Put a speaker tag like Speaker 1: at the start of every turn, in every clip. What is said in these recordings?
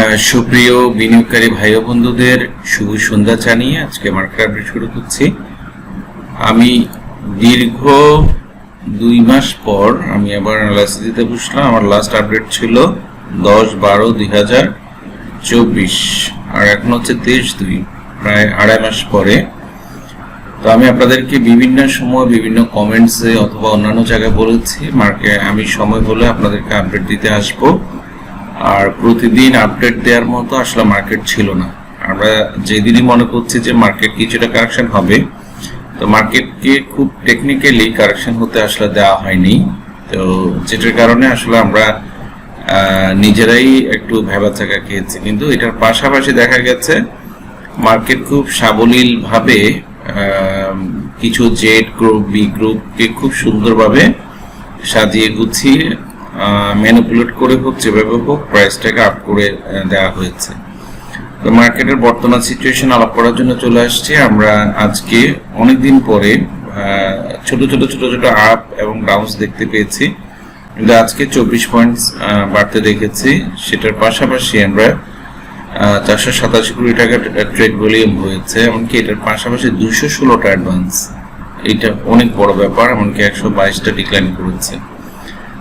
Speaker 1: হ্যাঁ, সুপ্রিয় বিনিয়োগকারী ভাই বন্ধুদের শুভ সন্ধ্যা জানিয়ে আজকে মার্কেট আপডেট শুরু করছি। আমি দীর্ঘ দুই মাস পর আমি আবার অ্যানালাইসিস দিতে বসলাম। আমার লাস্ট আপডেট ছিল দশ বারো দুই হাজার চব্বিশ আর এখন হচ্ছে তেইশ দুই প্রায় আড়াই মাস পরে। তো আমি আপনাদেরকে বিভিন্ন সময় বিভিন্ন কমেন্টসে অথবা অন্যান্য জায়গায় বলেছি। মার্কে আমি সময় হলে আপনাদেরকে আপডেট দিতে আসব। আর প্রতিদিন আপডেট দেওয়ার মতো আসলে মার্কেট ছিল না। আমরা যেদিনই মনে করছি যে মার্কেট কিছুটা কারেকশন হবে, তো মার্কেটকে খুব টেকনিক্যালি কারেকশন হতে আসলে দেওয়া হয়নি। তো যেটার কারণে আসলে আমরা নিজেরাই একটু ভেবা চাকা খেয়েছি। কিন্তু এটার পাশাপাশি দেখা গেছে মার্কেট খুব সাবলীল ভাবে কিছু জেড গ্রুপ বি গ্রুপকে খুব সুন্দরভাবে সাজিয়ে গুছিয়ে ম্যানিপুলেট করে হোক, যেভাবে হোক প্রাইসটাকে আপ করে দেওয়া হয়েছে। তো মার্কেটের বর্তমান সিচুয়েশন আলাপ করার জন্য চলে আসছি। আমরা আজকে অনেকদিন পরে ছোট ছোট ছোট ছোট আপ এবং ডাউন্স দেখতে পেয়েছি। কিন্তু আজকে চব্বিশ পয়েন্টস বাড়তে দেখেছি। সেটার পাশাপাশি আমরা চারশো সাতাশি কোটি টাকা ট্রেড ভলিউম হয়েছে। এমনকি এটার পাশাপাশি দুশো ষোলোটা অ্যাডভান্স এটা অনেক বড় ব্যাপার, এমনকি একশো বাইশটা ডিক্লাইন করেছে।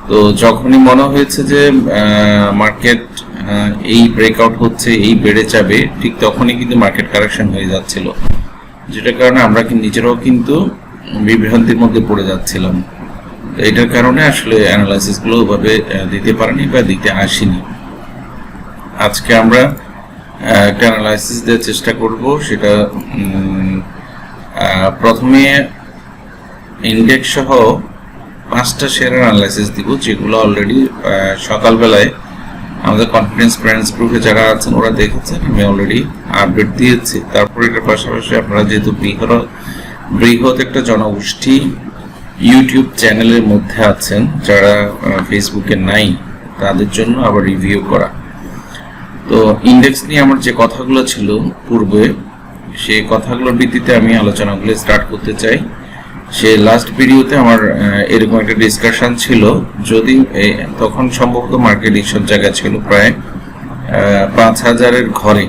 Speaker 1: তো যখনই মনে হয়েছে যে মার্কেট এই ব্রেকআউট হচ্ছে, এই বেড়ে যাবে, ঠিক তখনই কিন্তু মার্কেট কারেকশন হয়ে যাচ্ছিল। যেটার কারণে আমরা নিজেরাও কিন্তু বিভ্রান্তির মধ্যে পড়ে যাচ্ছিলাম। তো এটার কারণে আসলে অ্যানালাইসিসগুলো ওভাবে দিতে পারিনি বা দিতে আসিনি। আজকে আমরা একটা অ্যানালাইসিস দেওয়ার চেষ্টা করব। সেটা প্রথমে ইন্ডেক্স সহ পাঁচটা শেয়ারের অ্যানালাইসিস দিব, যেগুলো অলরেডি সকালবেলায় আমাদের কনফিডেন্স ফ্রেন্ডস গ্রুপে যারা আছেন, ওরা দেখেছেন, আমি অলরেডি আপডেট দিয়েছি। তারপর এটার পাশাপাশি আপনারা যেহেতু বৃহৎ বৃহৎ একটা জনগোষ্ঠী ইউটিউব চ্যানেলের মধ্যে আছেন, যারা ফেসবুকে নাই, তাদের জন্য আবার রিভিউ করা। তো ইন্ডেক্স নিয়ে আমার যে কথাগুলো ছিল পূর্বে, সেই কথাগুলোর ভিত্তিতে আমি আলোচনাগুলো স্টার্ট করতে চাই। সে লাস্ট ভিডিওতে আমার এরকম একটা ডিসকাশন ছিল। যদি তখন সম্ভবত মার্কেট এইসব জায়গা ছিল প্রায় পাঁচ হাজারের ঘরে।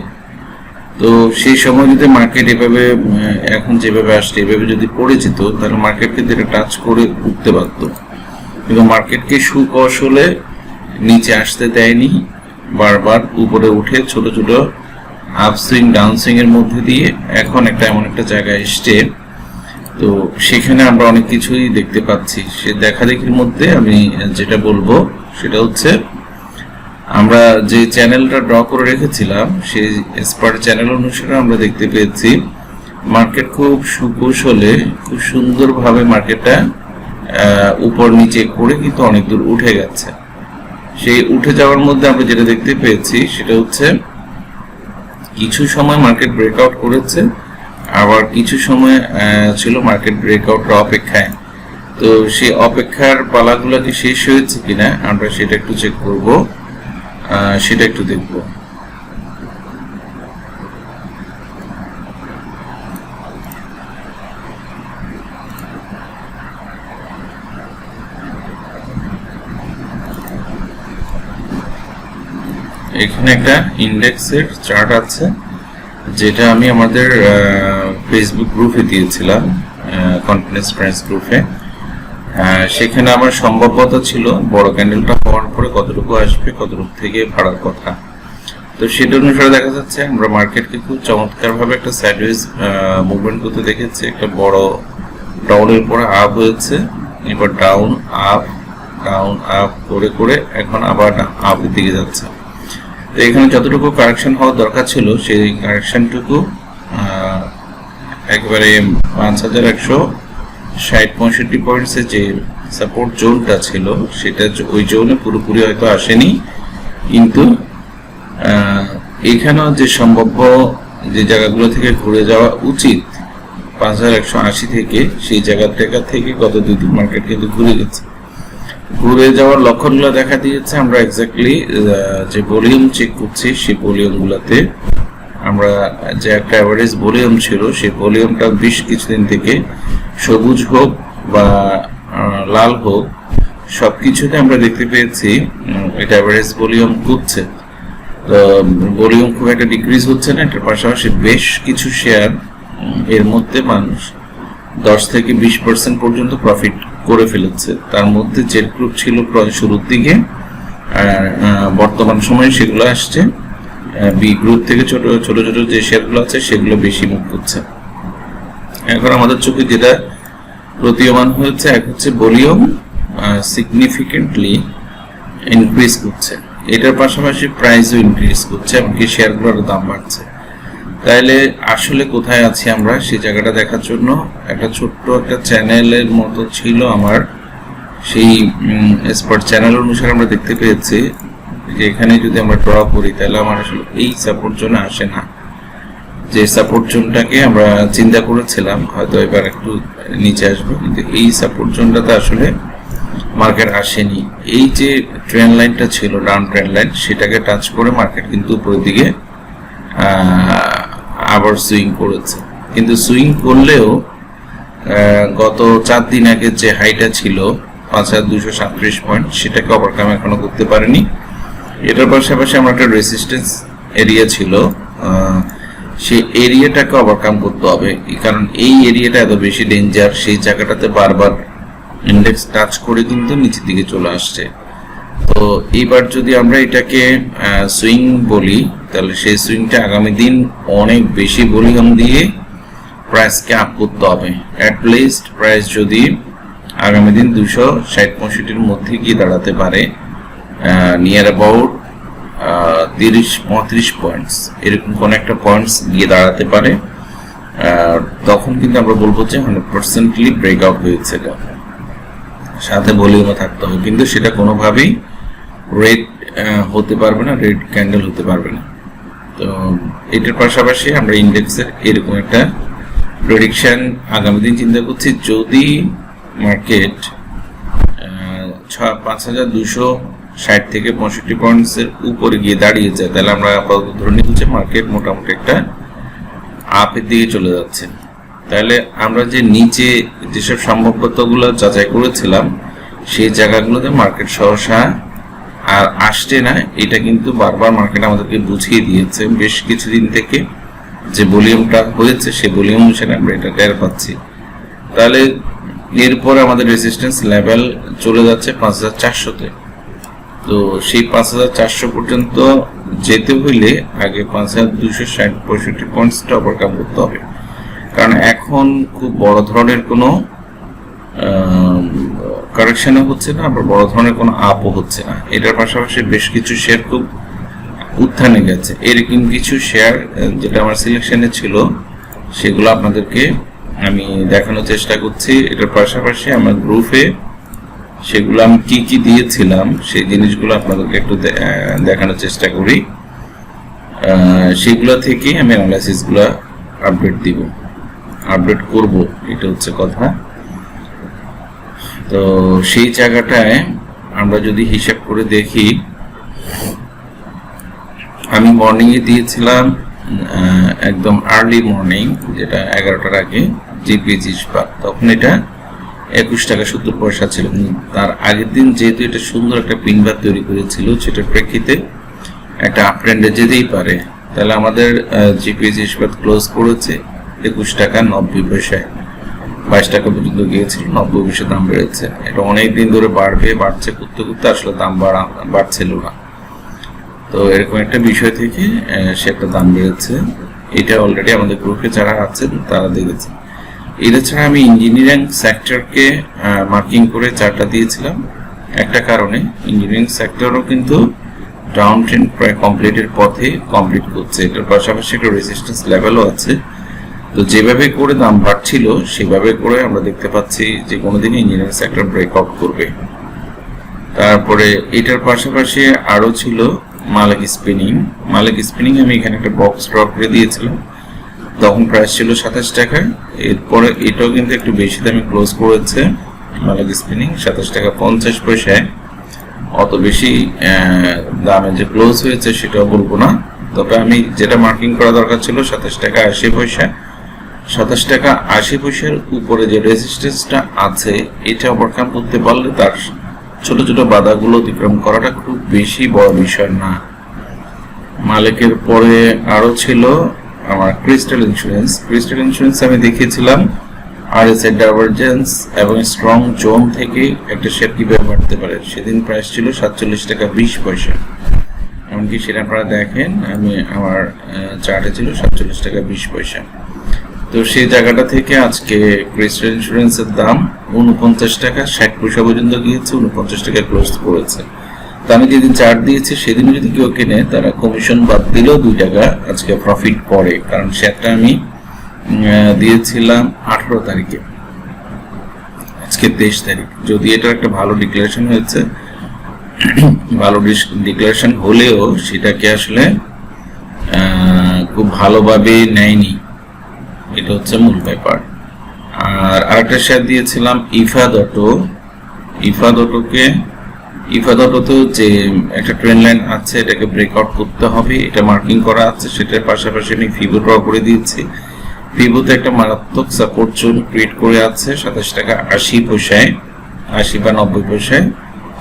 Speaker 1: তো সেই সময় যদি মার্কেট এভাবে এখন যেভাবে আসছে, এভাবে যদি পড়ে যেত, তাহলে মার্কেটকে এটা টাচ করে উঠতে পারতো। কিন্তু মার্কেটকে সুকৌশলে নিচে আসতে দেয়নি, বারবার উপরে উঠে ছোট ছোট আপসুইং ডাউনসুইং এর মধ্যে দিয়ে এখন একটা এমন একটা জায়গায় এসছে। তো সেখানে আমরা অনেক কিছুই দেখতে পাচ্ছি। সে দেখা দেখির মধ্যে আমি যেটা বলব সেটা হচ্ছে, আমরা যে চ্যানেলটা ড্র করে রেখেছিলাম, সেই এক্সপার্ট চ্যানেল অনুসারে আমরা দেখতে পেয়েছি মার্কেট খুব সুকৌশলে, খুব সুন্দরভাবে মার্কেটটা উপর নিচে করে কিন্তু অনেক দূর উঠে গেছে। সেই উঠে যাওয়ার মধ্যে আমরা যেটা দেখতে পেয়েছি সেটা হচ্ছে, কিছু সময় মার্কেট ব্রেকআউট করেছে আবার কিছু সময় ছিল মার্কেট ব্রেকআউটের অপেক্ষায়। তো সেই অপেক্ষার পালাগুলো কি শেষ হয়েছে কিনা, আমরা সেটা একটু চেক করব। সেটা একটু দেখব। এখানে একটা ইন্ডেক্সের চার্ট আছে। যেটা আমি আমাদের ফেসবুক গ্রুপে দিয়েছিলাম কনফিডেন্স ফ্রেন্ডস গ্রুপে সেখানে আমার সম্ভাব্যতা ছিল বড় ক্যান্ডেলটা হওয়ার পরে কতটুকু আসবে, কতটুকু থেকে ভাড়ার কথা। তো সেটা অনুসারে দেখা যাচ্ছে আমরা মার্কেটকে খুব চমৎকার ভাবে একটা স্যাডওয়েজ মুভমেন্ট করতে দেখেছি। একটা বড় ডাউনের পরে আপ হয়েছে, এবার ডাউন আপ ডাউন আপ করে করে এখন আবার আপের দিকে যাচ্ছে। তো এখানে যতটুকু কারেকশন হওয়ার দরকার ছিল, সেই কারেকশনটুকু একবারে পাঁচ হাজার একশো ষাট পঁয়ষট্টি পয়েন্টসের যে সাপোর্ট জোনটা ছিল, সেটা ওই জোনে পুরোপুরি হয়তো আসেনি। কিন্তু এখানেও যে সম্ভাব্য যে জায়গাগুলো থেকে ঘুরে যাওয়া উচিত, পাঁচ হাজার একশো আশি থেকে, সেই জায়গাটা থেকে গত দুই দিন মার্কেট কিন্তু ঘুরে গেছে। ঘুরে যাওয়ার লক্ষণগুলো দেখা দিয়েছে। আমরা এক্স্যাক্টলি যে ভলিউম চেক করছি, সেই ভলিউম গুলাতে আমরা যে একটা অ্যাভারেজ ভলিউম ছিল, সেই ভলিউমটা বেশ কিছুদিন থেকে সবুজ হোক বা লাল হোক সব কিছুতে আমরা দেখতে পেয়েছি এটা অ্যাভারেজ ভলিউম ঘুরছে তো তো ভলিউম খুব একটা ডিক্রিজ হচ্ছে না, এটার পাশাপাশি বেশ কিছু শেয়ার এর মধ্যে মানুষ দশ থেকে বিশ পার্সেন্ট পর্যন্ত প্রফিট করে ফেলেছে। তার মধ্যে জেড গ্রুপ ছিল প্রায় শুরুর দিকে, আর বর্তমান সময়ে সেগুলো আসছে। বি গ্রুপ থেকে ছোট ছোট ছোট যে শেয়ারগুলো আছে, সেগুলো বেশি মুখ করছে এখন আমাদের চোখে যেটা প্রতীয়মান হয়েছে, এক হচ্ছে ভলিউম সিগনিফিকেন্টলি ইনক্রিজ করছে। এটার পাশাপাশি প্রাইসও ইনক্রিজ করছে, এমনকি শেয়ারগুলোর দাম বাড়ছে। তাইলে আসলে কোথায় আছি আমরা? সেই জায়গাটা দেখার জন্য একটা ছোট্ট একটা চ্যানেলের মতো ছিল আমার। সেই স্পট চ্যানেল অনুসারে আমরা দেখতে পেয়েছি যে এখানে যদি আমরা ড্র করি তাহলে আমার আসলে এই সাপোর্ট জোনে আসে না। যে সাপোর্ট জোনটাকে আমরা চিন্তা করেছিলাম, হয়তো এবার একটু নিচে আসবে, কিন্তু এই সাপোর্ট জোনটাতে আসলে মার্কেট আসেনি। এই যে ট্রেন লাইনটা ছিল ডাউন ট্রেন লাইন সেটাকে টাচ করে মার্কেট কিন্তু উপরের দিকে আবার সুইং করেছে। কিন্তু সুইং করলেও গত চার দিন আগে যে হাইটা ছিল, পাঁচ হাজার দুশো সাতত্রিশ পয়েন্ট, সেটাকে ওভারকাম এখনও করতে পারেনি। এটার পাশাপাশি আমার একটা রেসিস্টেন্স এরিয়া ছিল। সেই এরিয়াটাকে ওভারকাম করতে হবে। কারণ এই এরিয়াটা এত বেশি ডেঞ্জার সেই জায়গাটাতে বারবার ইন্ডেক্স টাচ করে কিন্তু নিচের দিকে চলে আসছে। তো এইবার যদি আমরা এটাকে সুইং বলি, তাহলে সেই সুইংটা আগামী দিন অনেক বেশি ভলিউম দিয়ে প্রাইসকে আপ করতে হবে। অ্যাট লিস্ট প্রাইস যদি আগামী দিন দুশো ষাট পঁয়ষট্টির মধ্যে গিয়ে দাঁড়াতে পারে নিয়ার অ্যাবাউট তিরিশ পঁয়ত্রিশ পয়েন্টস এরকম কোন একটা পয়েন্টস গিয়ে দাঁড়াতে পারে। তখন কিন্তু আমরা বলব যে হান্ড্রেড পার্সেন্টলি ব্রেক আউট হয়েছে সাথে ভলিউমও থাকতে হবে। কিন্তু সেটা কোনোভাবেই রেড হতে পারবে না রেড ক্যান্ডেল হতে পারবে না। তো এটার পাশাপাশি আমরা ইন্ডেক্সের এরকম একটা প্রেডিকশন আগামী দিন চিন্তা করছি, যদি মার্কেট ছয় পাঁচ হাজার দুশো ষাট থেকে পঁয়ষট্টি পয়েন্টসের উপরে গিয়ে দাঁড়িয়ে যায়, তাহলে আমরা আপাতত ধরে নিচ্ছি মার্কেট মোটামুটি একটা আপের দিকে চলে যাচ্ছে। তাহলে আমরা যে নিচে যেসব সম্ভাব্যতাগুলো যাচাই করেছিলাম, সেই জায়গাগুলোতে মার্কেট সহসা আর আসছে না, এটা কিন্তু বারবার মার্কেট আমাদেরকে বুঝিয়ে দিয়েছে। বেশ কিছুদিন থেকে যে ভলিউমটা হয়েছে সেই ভলিউম অনুসারে আমরা এটা টের পাচ্ছি। তাহলে এরপরে আমাদের রেজিস্ট্যান্স লেভেল চলে যাচ্ছে পাঁচ হাজার চারশোতে। তো সেই পাঁচ হাজার চারশো পর্যন্ত যেতে হইলে আগে পাঁচ হাজার দুশো ষাট পঁয়ষট্টি পয়েন্টসটা ওভারকাম করতে হবে। কারণ এখন খুব বড় ধরনের কোনো কারেকশনও হচ্ছে না, আবার বড় ধরনের কোনো আপও হচ্ছে না। এটার পাশাপাশি বেশ কিছু শেয়ার খুব উত্থানে গেছে। এরকম কিছু শেয়ার যেটা আমার সিলেকশনে ছিল, সেগুলো আপনাদেরকে আমি দেখানোর চেষ্টা করছি। এটার পাশাপাশি আমার গ্রুপে সেগুলো আমি কি কি দিয়েছিলাম, সেই জিনিসগুলো আপনাদেরকে একটু দেখানোর চেষ্টা করি। সেগুলো থেকে আমি অ্যানালাইসিসগুলো আপডেট দিব। আপডেট করব, এটা হচ্ছে কথা। তো সেই জায়গাটায় আমরা যদি হিসাব করে দেখি, আমি মর্নিং এ দিয়েছিলাম একদম আর্লি মর্নিং যেটা এগারোটার আগে জিপিএস ইস্পাত তখন এটা একুশ টাকা সত্তর পয়সা ছিল। তার আগের দিন যেহেতু এটা সুন্দর একটা পিনবার তৈরি করেছিল, সেটার প্রেক্ষিতে একটা আপট্রেন্ডে যেতেই পারে। তাহলে আমাদের জিপিএস ইস্পাত ক্লোজ করেছে একুশ টাকা নব্বই পয়সায়। বাইশ টাকা পর্যন্ত গিয়েছিল? নব্বই পয়সা দাম বেড়েছে। এটা অনেক দিন ধরে বাড়বে, বাড়ছে করতে করতে আসলে দাম বাড়া, বাড়ছিল না। তো এরকম একটা বিষয় থেকে সে একটা দাম বেড়েছে। এটা অলরেডি আমাদের গ্রুপে যারা আছেন, তারা দেখেছে এটা ছাড়া আমি ইঞ্জিনিয়ারিং সেক্টরকে মার্কিং করে চারটা দিয়েছিলাম। একটা কারণে ইঞ্জিনিয়ারিং সেক্টরও কিন্তু ডাউন ট্রেন্ড প্রায় কমপ্লিটের পথে কমপ্লিট করছে। এটার পাশাপাশি একটা রেজিস্ট্যান্স লেভেলও আছে। তো যেভাবে করে দাম বাড়ছিল, সেভাবে করে আমরা দেখতে পাচ্ছি যে কোনোদিনই ইঞ্জিনিয়ারিং সেক্টর ব্রেকআউট করবে। তারপরে এটার পাশাপাশি আরও ছিল মালিক স্পিনিং মালিক স্পিনিং আমি এখানে একটা বক্স ড্র করে দিয়েছিলাম। তখন প্রাইস ছিল সাতাশ টাকা এরপরে এটাও কিন্তু একটু বেশি দামে ক্লোজ করেছে মালিক স্পিনিং সাতাশ টাকা পঞ্চাশ পয়সায়। অত বেশি দামে যে ক্লোজ হয়েছে সেটাও বলব না। তবে আমি যেটা মার্কিং করা দরকার ছিল সাতাশ টাকা আশি পয়সা সাতাশ টাকা আশি পয়সার উপরে যে রেজিস্ট্যান্সটা আছে, এটা ওভারকাম করতে পারলে তার ছোট ছোট বাধাগুলো অতিক্রম করাটা খুব বেশি বড় বিষয় না। মালিকের পরে আরও ছিল আমার ক্রিস্টাল ইন্স্যুরেন্স ক্রিস্টাল ইন্স্যুরেন্স আমি দেখিয়েছিলাম আর এস এর ডাইভারজেন্স এবং স্ট্রং জোন থেকে একটা শেয়ার কীভাবে বাড়তে পারে। সেদিন প্রাইস ছিল সাতচল্লিশ টাকা বিশ পয়সা। এমনকি সেটা আপনারা দেখেন, আমি আমার চার্টে ছিল সাতচল্লিশ টাকা বিশ পয়সা। তো সেই জায়গাটা থেকে আজকে ক্রিস্টাল ইন্স্যুরেন্সের দাম উনপঞ্চাশ টাকা, ষাট পয়সা পর্যন্ত গিয়েছে উনপঞ্চাশ টাকা ক্লোজ করেছে। তো আমি যেদিন চার্ট দিয়েছি সেদিন যদি কেউ কেনে, তারা কমিশন বাদ দিলেও দুই টাকা আজকে প্রফিট পড়ে। কারণ শেয়ারটা আমি দিয়েছিলাম আঠারো তারিখে। আজকে তেইশ তারিখ। যদি এটা একটা ভালো ডিক্লারেশন হয়েছে, ভালো ডিক্লারেশন হলেও সেটাকে আসলে খুব ভালোভাবে নেয়নি। এটা হচ্ছে মূল ব্যাপার। আর আরেকটা শেয়ার দিয়েছিলাম ইফা অটো। ইফা অটোকে ইফা অটোতেও যে একটা ট্রেন লাইন আছে, এটাকে ব্রেকআউট করতে হবে, এটা মার্কিং করা আছে, সেটার পাশাপাশি আমি ফিবো ড্র করে দিয়েছি। ফিবোতে একটা মারাত্মক সাপোর্ট জোন ক্রিয়েট করে আছে, সাতাশ টাকা আশি পয়সায়, আশি বা নব্বই পয়সায়।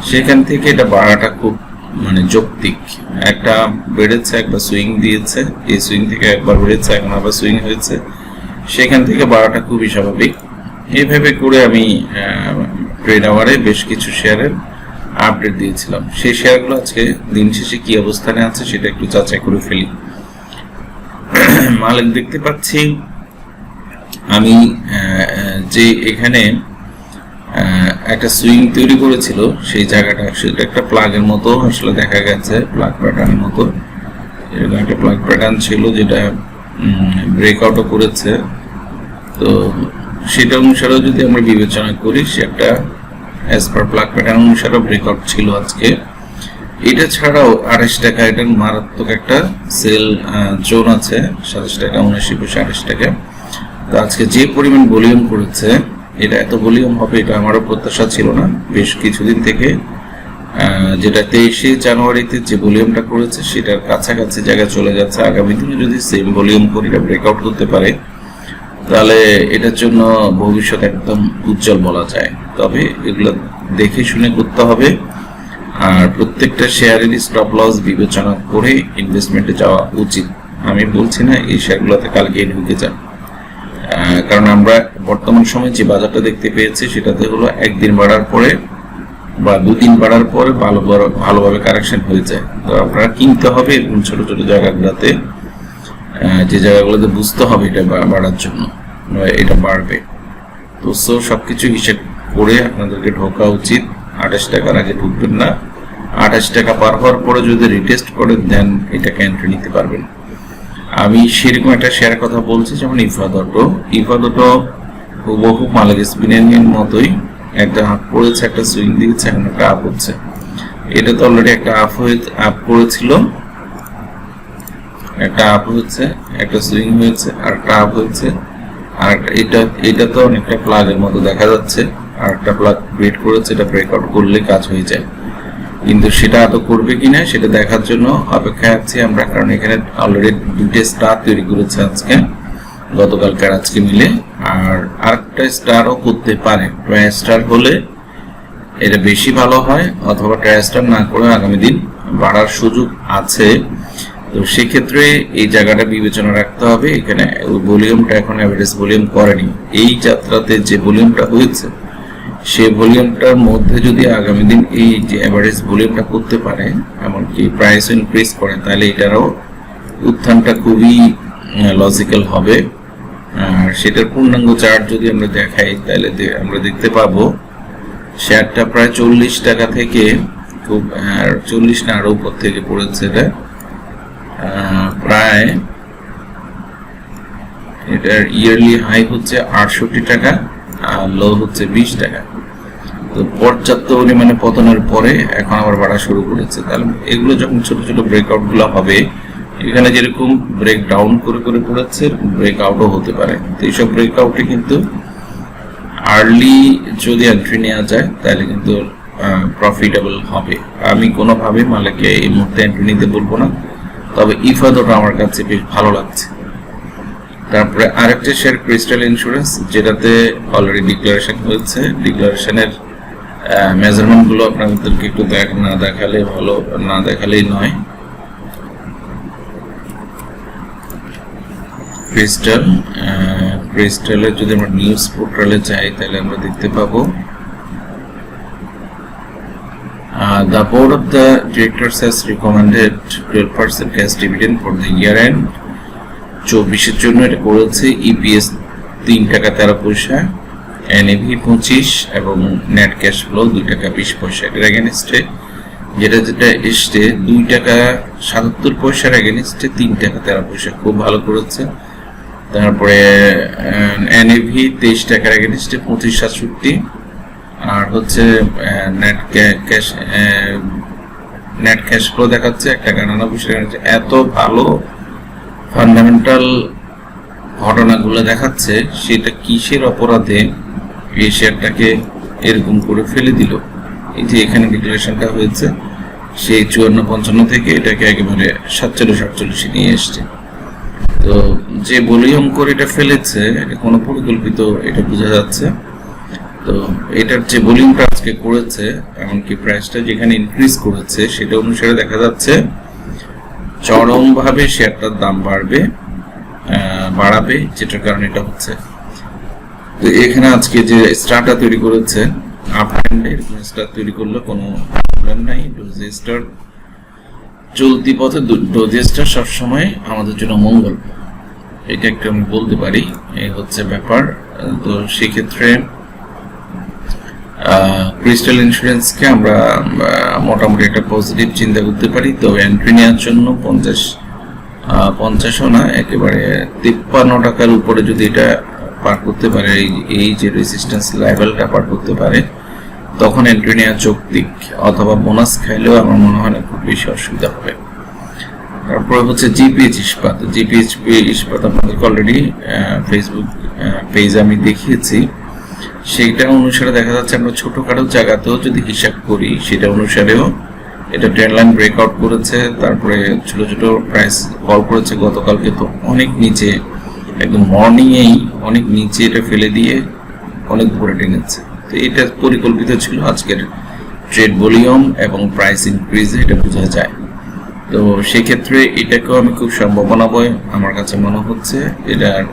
Speaker 1: সেখান থেকে এটা বাড়াটা খুব মানে যৌক্তিক। একটা বেড়েছে, একবার সুইং দিয়েছে, এই সুইং থেকে একবার বেড়েছে, এখন আবার সুইং হয়েছে। সেখান থেকে বাড়াটা খুবই স্বাভাবিক। এইভাবে করে আমি ট্রেড আওয়ারে বেশ কিছু শেয়ারের আপডেট দিয়েছিলাম। সেই শেয়ারগুলো আজকে দিন শেষে কি অবস্থানে আছে সেটা একটু যাচাই করে ফেলি। মালিক, দেখতে পাচ্ছি আমি যে এখানে একটা সুইং তৈরি করেছিল, সেই জায়গাটা সেটা একটা প্লাগের মতো আসলে দেখা গেছে প্লাগ প্যাটার্নের মতো। এরকম একটা প্লাগ প্যাটার্ন ছিল যেটা ব্রেকআউটও করেছে। তো সেটা অনুসারেও যদি আমরা বিবেচনা করি, সে একটা অ্যাজ পার প্লাগ প্যাটার্ন অনুসারেও ব্রেকআউট ছিল আজকে। এটা ছাড়াও আড়াইশ টাকা এটার মারাত্মক একটা সেল জোন আছে, সাতাশ টাকা, উনআশি পয়সা, আড়াইশ টাকা। তো আজকে যে পরিমাণ ভলিউম করেছে, এটা এত ভলিউম হবে, এটা আমারও প্রত্যাশা ছিল না। বেশ কিছুদিন থেকে যেটা তেইশে জানুয়ারিতে যে ভলিউমটা করেছে, সেটার কাছাকাছি জায়গায় চলে যাচ্ছে। আগামী দিনে যদি সেম ভলিউম করে এটা ব্রেকআউট করতে পারে, তাহলে এটার জন্য ভবিষ্যৎ একদম উজ্জ্বল বলা যায়। তবে এগুলো দেখে শুনে করতে হবে। আর প্রত্যেকটা শেয়ারের স্টপ লস বিবেচনা করে ইনভেস্টমেন্টে যাওয়া উচিত। আমি বলছি না, এই শেয়ারগুলোতে কালকে ঢুকে যান। কারণ আমরা বর্তমান সময়ে যে বাজারটা দেখতে পেয়েছি, সেটাতে হলো একদিন বাড়ার পরে বা দু তিন বাড়ার পরে ভালো ভালোভাবে কারেকশন হয়ে যায় তো আপনারা কিনতে হবে এরকম ছোট ছোট জায়গাগুলোতে যে জায়গাগুলোতে বুঝতে হবে এটা বাড়ার জন্য এটা বাড়বে। তো সো সব কিছু হিসেব করে আপনাদেরকে ঢোকা উচিত। আঠাশ টাকার আগে ঢুকবেন না। আঠাশ টাকা পার হওয়ার পরে যদি রিটেস্ট করে দেন এটাকে এন্ট্রি নিতে পারবেন। আমি সেরকম একটা শেয়ার কথা বলছি, যেমন ইফাদ অটো ইফাদ অটো হুবহু মালিক স্পিনের মতোই। একটা হাফ পড়েছে, একটা সুইং দিয়েছে, এখন একটা আপ হচ্ছে। এটা তো অলরেডি একটা আপ হয়ে আপ করেছিল একটা আপ হয়েছে একটা সুইং হয়েছে, আর একটা আপ হয়েছে। আর এটা এটা তো অনেকটা প্লাগের মতো দেখা যাচ্ছে। আর একটা প্লাগ ক্রিয়েট করেছে, এটা ব্রেকআউট করলে কাজ হয়ে যায়। কিন্তু সেটা এত করবে কিনা সেটা দেখার জন্য অপেক্ষায় আছি আমরা, কারণ এখানে অলরেডি দুইটা স্টার তৈরি করেছে আজকে। গতকালকে আর আজকে মিলে। আর আরেকটা স্টারও করতে পারে। ট্রাই স্টার হলে এটা বেশি ভালো হয়, অথবা ট্রাই স্টার না করে আগামী দিন বাড়ার সুযোগ আছে। তো সেক্ষেত্রে এই জায়গাটা বিবেচনা রাখতে হবে। এখানে ভলিউমটা এখন অ্যাভারেজ ভলিউম করেনি। এই যাত্রাতে যে ভলিউমটা হয়েছে, সে ভলিউমটার মধ্যে যদি আগামী দিন এই যে অ্যাভারেজ ভলিউমটা করতে পারে, এমনকি প্রাইস ইনক্রিজ করে, তাহলে এটারও উত্থানটা খুবই লজিক্যাল হবে। আর সেটার পূর্ণাঙ্গ চার্ট যদি আমরা দেখাই, তাহলে আমরা দেখতে পাবো, শেয়ারটা প্রায় চল্লিশ টাকা থেকে খুব চল্লিশ না, আরও উপর থেকে পড়েছে এটা। প্রায় এটার ইয়ারলি হাই হচ্ছে আটষট্টি টাকা, আর লো হচ্ছে বিশ টাকা। তো পর্যাপ্ত পরিমাণে পতনের পরে এখন আবার বাড়া শুরু করেছে। তাহলে এগুলো যখন ছোট ছোট ব্রেকআউটগুলো হবে এখানে যেরকম ব্রেক ডাউন করে করে পড়েছে ব্রেক আউটও হতে পারে। তো এইসব ব্রেকআউটে কিন্তু আর্লি যদি এন্ট্রি নেওয়া যায়, তাহলে কিন্তু প্রফিটেবল হবে। আমি কোনোভাবে মালিককে এই মুহূর্তে এন্ট্রি নিতে বলব না। তবে ইফাদটা আমার কাছে বেশ ভালো লাগছে। তারপরে আরেকটা শেয়ার ক্রিস্টাল ইন্স্যুরেন্স যেটাতে অলরেডি ডিক্লারেশন হয়েছে। ডিক্লারেশনের মেজারমেন্টগুলো আপনাদেরকে একটু দেখ, না দেখালে ভালো, না দেখালেই নয়। ক্রিস্টাল ক্রিস্টালের যদি আমরা নিউজ পোর্টালে যাই তাহলে আমরা দেখতে পাবো Uh, the board of the directors has recommended 12% cash dividend for the year end. চব্বিশের জন্য এটা করেছে ইপিএস তিন টাকা তেরো পয়সা এনএভি পঁচিশ এবং নেট ক্যাশ ফ্লো দুই টাকা বিশ পয়সা। এর এগেনস্টে যেটা যেটা এসছে দুই টাকা সাতাত্তর পয়সার এগেনস্টে তিন টাকা তেরো পয়সা। খুব ভালো করেছে। তারপরে এনএভি তেইশ টাকার এগেনস্টে পঁচিশ সাতষট্টি। আর হচ্ছে net cash net cash flow দেখাচ্ছে এক টাকা নানানব্বই টাকা এত ভালো ফান্ডামেন্টাল ঘটনাগুলো দেখাচ্ছে, সেটা কিসের অপরাধে এই শেয়ারটাকে এরকম করে ফেলে দিল? এই যে এখানে ডিক্লারেশনটা হয়েছে, সেই চুয়ান্ন পঞ্চান্ন থেকে এটাকে একেবারে সাতচল্লিশ আটচল্লিশে নিয়ে এসছে। তো যে বলিয়ম করে এটা ফেলেছে, এটা কোনো পরিকল্পিত, এটা বোঝা যাচ্ছে। তো এটার যে ভলিউমটা আজকে করেছে, এমনকি প্রাইসটা যেখানে ইনক্রিজ করেছে, সেটা অনুসারে দেখা যাচ্ছে চরমভাবে শেয়ারটার দাম বাড়বে বাড়াবে, যেটার কারণে এটা হচ্ছে। তো এখানে আজকে যে স্টারটা তৈরি করেছে, আপ হ্যান্ড স্টার তৈরি করলে কোনো প্রবলেম নাই। ডোজেস্টার চলতি পথে ডোজেস্টার সবসময় আমাদের জন্য মঙ্গল। এটা একটু আমি বলতে পারি এই হচ্ছে ব্যাপার। তো সেক্ষেত্রে ক্রিস্টাল ইন্স্যুরেন্সকে আমরা মোটামুটি একটা পজিটিভ চিন্তা করতে পারি। তো এন্ট্রি নেওয়ার জন্য পঞ্চাশ পঞ্চাশও না, একেবারে তিপ্পান্ন টাকার উপরে যদি এটা পার করতে পারে, এই যে রেসিস্ট্যান্স লেভেলটা পার করতে পারে, তখন এন্ট্রি নেওয়া যৌক্তিক অথবা বোনাস খাইলেও আমার মনে হয় না খুব বেশি অসুবিধা হবে। তারপরে হচ্ছে জিপিএইচ ইস্পাত। জিপিএইচ ইস্পাত আপনাদেরকে অলরেডি ফেসবুক পেজ আমি দেখিয়েছি। সেইটা অনুসারে দেখা যাচ্ছে আমরা ছোটোখাটো জায়গাতেও যদি হিসাব করি, সেটা অনুসারেও এটা ট্রেন লাইন ব্রেকআউট করেছে। তারপরে ছোট ছোট প্রাইস কল করেছে গতকালকে। তো অনেক নিচে, একদম মর্নিংয়েই অনেক নিচে এটা ফেলে দিয়ে অনেক উপরে টেনেছে। তো এটা পরিকল্পিত ছিল আজকের ট্রেড ভলিউম এবং প্রাইস ইনক্রিজে এটা বোঝা যায়। তো সেক্ষেত্রে এটাকেও আমি খুব সম্ভাবনা বয় আমার কাছে মনে হচ্ছে। এটার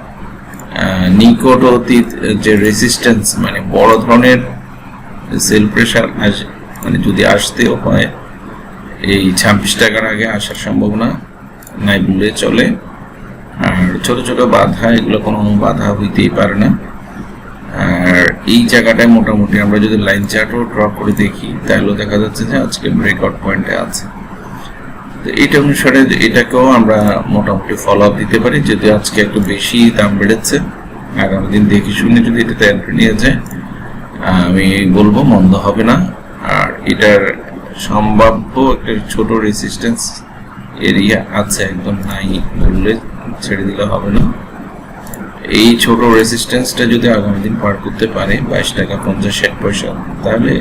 Speaker 1: নিকট অতীত যে রেজিস্ট্যান্স মানে বড় ধরনের সেল প্রেশার মানে যদি আসতেও হয়, এই ছাব্বিশ টাকার আগে আসার সম্ভাবনা নাই বলে চলে। আর ছোট ছোট বাধা, এগুলো কোনো বাধা হইতেই পারে না। আর এই জায়গাটায় মোটামুটি আমরা যদি লাইন চার্টও ড্র করে দেখি, তাহলেও দেখা যাচ্ছে যে আজকে ব্রেকআউট পয়েন্টে আছে। এটা অনুসারে এটাকেও আমরা মোটামুটি ফলো আপ দিতে পারি, যদি আজকে একটু বেশি দাম বেড়েছে, আগামী দিন দেখে শুনে যদি এটাতে এন্ট্রি নিয়ে যায়, আমি বলব মন্দ হবে না। আর এটার সম্ভাব্য একটা ছোট রেসিস্টেন্স এরিয়া আছে একদম নাই বললে ছেড়ে দিলে হবে না। এই ছোট রেসিস্টেন্সটা যদি আগামী দিন পার করতে পারে, বাইশ টাকা পঞ্চাশ, ষাট পয়সা, তাহলে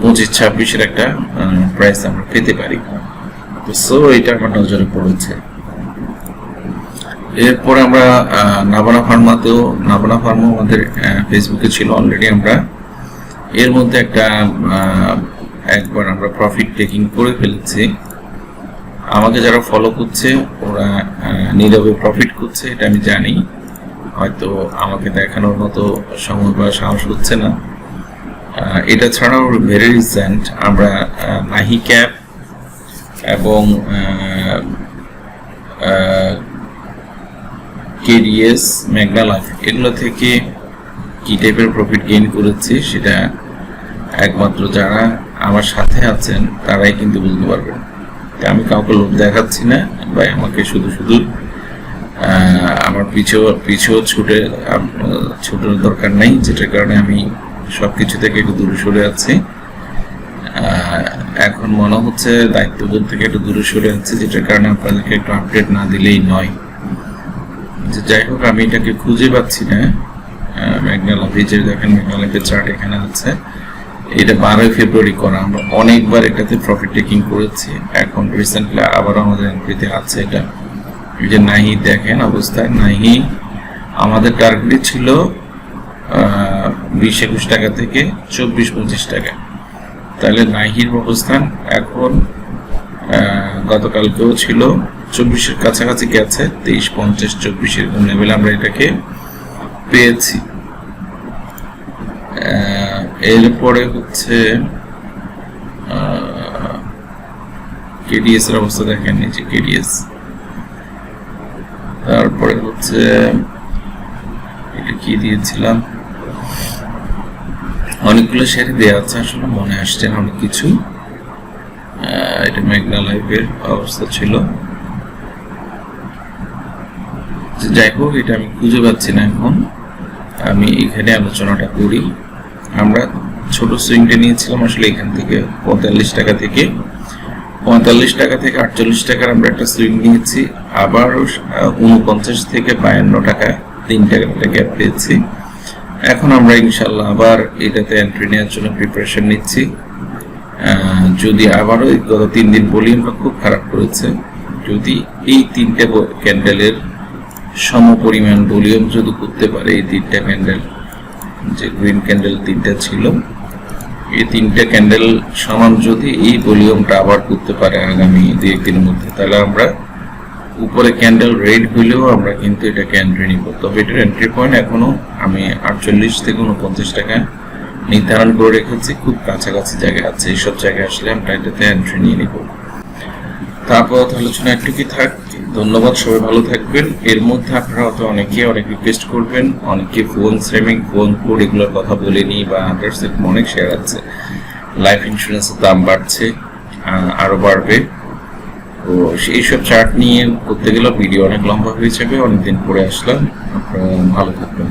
Speaker 1: পঁচিশ, ছাব্বিশের একটা প্রাইস আমরা পেতে পারি। সো এটা আমার নজরে পড়েছে। এরপর আমরা নাবানা ফার্মাতেও নাবানা ফার্মা আমাদের ফেসবুকে ছিল অলরেডি আমরা। এর মধ্যে একটা একবার আমরা প্রফিট টেকিং করে ফেলেছি। আমাকে যারা ফলো করছে, ওরা নীরবে প্রফিট করছে, এটা আমি জানি। হয়তো আমাকে দেখানোর মতো সময় বা সাহস হচ্ছে না। এটা ছাড়াও ভেরি রিসেন্ট আমরা নাহি ক্যাপ এবং কেডিএস ম্যাগনা এগুলো থেকে কি টাইপের প্রফিট গেইন করেছি সেটা একমাত্র যারা আমার সাথে আছেন, তারাই কিন্তু বুঝতে পারবেন। আমি কাউকে লোভ দেখাচ্ছি না বা আমাকে শুধু শুধু আমার পিছু পিছু ছুটে ছুটার দরকার নেই, যেটার কারণে আমি সব কিছু থেকে একটু দূরে সরে আছি। এখন মনে হচ্ছে দায়িত্ববোধ থেকে একটু দূরে সরে যাচ্ছে যেটার কারণে আপনাদেরকে একটু আপডেট না দিলেই নয়। যে যাই হোক, আমি এটাকে খুঁজে পাচ্ছি না। ম্যাগনালাভি যে দেখেন ম্যাগনালাভের চার্ট এখানে আছে। এটা বারোই ফেব্রুয়ারি করা। আমরা অনেকবার এটাতে প্রফিট টেকিং করেছি। এখন রিসেন্টলি আবারও আমাদের এন্ট্রিতে আছে এটা। যে নাহি, দেখেন অবস্থায় নাহি, আমাদের টার্গেট ছিল বিশ একুশ টাকা থেকে চব্বিশ পঁচিশ টাকা। তাহলে নাহির অবস্থান এখন গতকালকেও ছিল। চব্বিশের কাছাকাছি গেছে, তেইশ, পঞ্চাশ চব্বিশ এরকম লেভেল আমরা এটাকে পেয়েছি। এরপরে হচ্ছে কেডিএস এর অবস্থা দেখেন নিচে কেডিএস তারপরে হচ্ছে, এটা কি দিয়েছিলাম? অনেকগুলো শেয়ার দেওয়া আছে, আসলে মনে আসছে না অনেক কিছু এটা মেঘনা লাইফের অবস্থা ছিল। যাই হোক, এটা আমি খুঁজে পাচ্ছি না এখন। আমি এখানে আলোচনাটা করি। আমরা ছোট সুইংটা নিয়েছিলাম আসলে এখান থেকে পঁয়তাল্লিশ টাকা থেকে। পঁয়তাল্লিশ টাকা থেকে আটচল্লিশ টাকার আমরা একটা সুইং নিয়েছি। আবার উনপঞ্চাশ থেকে বায়ান্ন টাকা, তিন টাকার একটা গ্যাপ পেয়েছি। এখন আমরা ইনশাল্লাহ আবার এটাতে এন্ট্রি নেওয়ার জন্য প্রিপারেশন নিচ্ছি। যদি আবারও গত তিন দিন ভলিউমটা খুব খারাপ করেছে, যদি এই তিনটে ক্যান্ডেলের সম পরিমাণ ভলিউম যদি করতে পারে, এই তিনটা ক্যান্ডেল যে গ্রিন ক্যান্ডেল তিনটা ছিল, এই তিনটা ক্যান্ডেল সমান যদি এই ভলিউমটা আবার করতে পারে আগামী দু একদিনের মধ্যে, তাহলে আমরা উপরে ক্যান্ডেল রেড হইলেও আমরা কিন্তু এটাকে এন্ট্রি নিব তবে এটার এন্ট্রি পয়েন্ট এখনও আমি আটচল্লিশ থেকে উনপঞ্চাশ টাকা নির্ধারণ করে রেখেছি। খুব কাছাকাছি জায়গায় আছে। এইসব জায়গায় আসলে আমরা এটাতে এন্ট্রি নিয়ে নিব। তারপর আলোচনা একটু কি থাক। ধন্যবাদ, সবাই ভালো থাকবেন। এর মধ্যে আপনারা হয়তো অনেকে অনেক রিকোয়েস্ট করবেন, অনেকে ফোন সেভিং ফোন কোড এগুলোর কথা বলেনি বা আদার্স অনেক শেয়ার আছে। লাইফ ইন্স্যুরেন্সের দাম বাড়ছে আরও বাড়বে। তো এইসব চার্ট নিয়ে করতে গেলে ভিডিও অনেক লম্বা হয়ে যাবে, অনেকদিন পরে আসলাম। আপনারা ভালো থাকবেন।